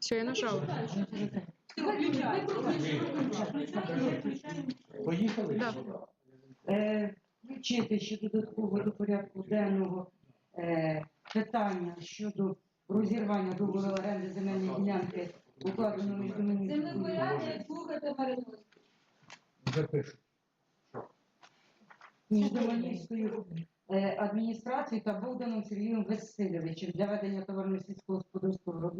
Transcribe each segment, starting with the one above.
Все, я нажала. Поїхали? Да. Е, Включити ще додатково до порядку денного е, питання щодо розірвання договору оренди земельної ділянки, укладеного між Землепорядник, слухайте Маринос. Запишу. між Доманівською е, адміністрацією та Богданом Сергієм Васильовичем для ведення товарно сільськогосподарського виробництва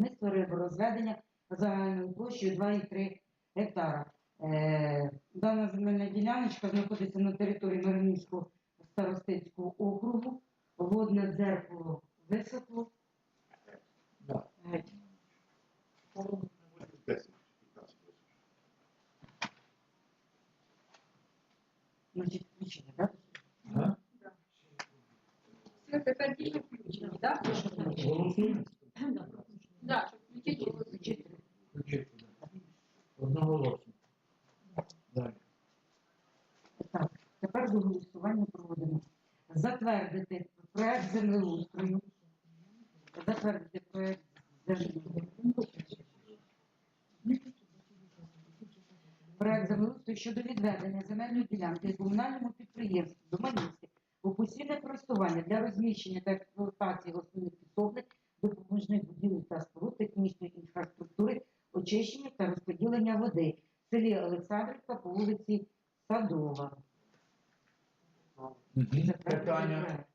риборозведення загальною площею 2,3 гектара. Е, Дана земельна діляночка знаходиться на території Миронівського старостинського округу. Водне дзеркало висохло. Да. Значить, включення, так? Все, тепер тільки включені, так? Щоб. Включити. да. Одноголосно. Далі. Так, тепер до голосування проводимо. Затвердити проект землеустрою. Затвердити проект землеустрою. Проект землеустрою щодо відведення земельної ділянки комунальному підприємству Доманівське у постійне користування для розміщення та експлуатації основних підсобних допоміжних будівель та споруд технічної інфраструктури, очищення та розподілення води в селі Олександрівка по вулиці Садова. Питання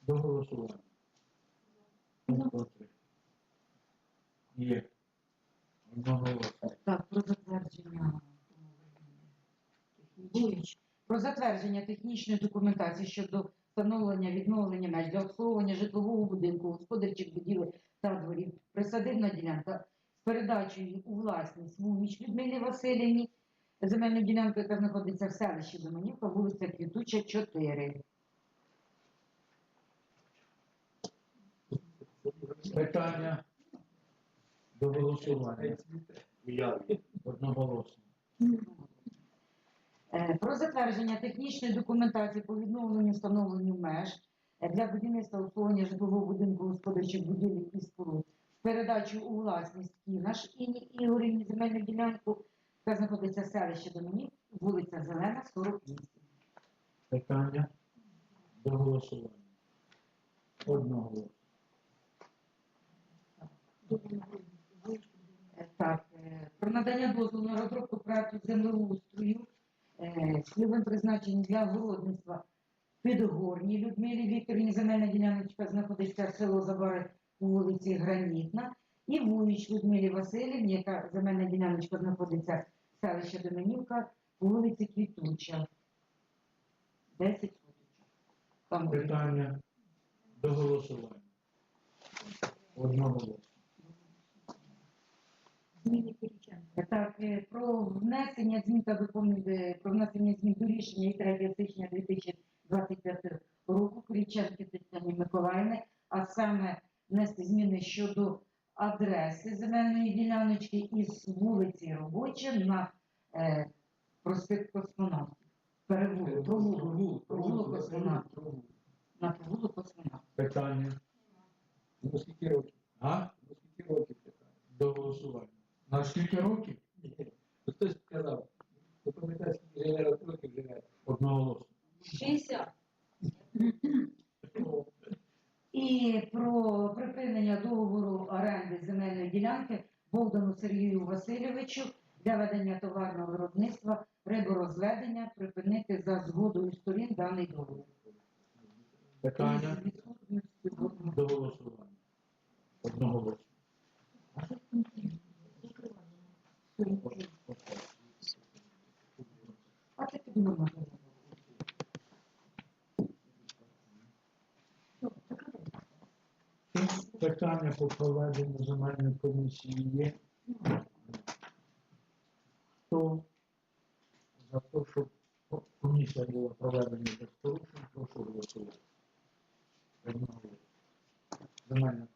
до голосування. Три. Є. Одноголосно. Так, про затвердження. Про затвердження технічної документації щодо встановлення відновлення меж для обслуговування житлового будинку, господарчих будівель та дворів, присадибна ділянка з передачею у власність Вуміч Людмилі Васильівні, земельну ділянку, яка знаходиться в селищі Доманівка, вулиця Квітуча, 4. Питання до голосування. Одноголосно. Е, Про затвердження технічної документації по відновленню встановленню меж для будівництва обслуговування житлового будинку господарчих будівель і споруд з передачею у власність Кінаш Інні Ігорівні земельну ділянку, яка знаходиться в селищі Домінік, вулиця Зелена, 48. Питання до голосування. Одноголосно. Е, Так, е, про надання дозволу на розробку проекту землеустрою е, призначенням для городництва Підгорній Людмилі Вікторівні земельна діляночка знаходиться в село Забари у вулиці Гранітна, і Вуїч Людмилі Васильівні, яка земельна діляночка знаходиться в селищі Доменівка вулиці Квітуча. 10 соточок. Там Питання до голосування. Одноголосно. Так, е, про внесення змін та доповнень е, про внесення змін до рішення від 3 січня 2025 року Кріченки Тетяні Миколаївни, а саме внести зміни щодо адреси земельної діляночки із вулиці Робоча на е, проспект Космонавтів. Перевулок, провулок, провулок Космонавтів. На провулок Космонавтів. Питання. Ну скільки років? А? Ну скільки років питаю? До голосування. На скільки років? Ні. Ну, Хтось сказав, не пам'ятаю, скільки живе років живе. Одноголосно. 60. І про припинення договору оренди земельної ділянки Богдану Сергію Васильовичу для ведення товарного виробництва риборозведення припинити за згодою сторін даний договір. Питання до голосування. Одноголосно. А це тобі Питання по проведенню земельної комісії є. Хто за те, щоб комісія була проведена без порушень, прошу голосувати. Земельна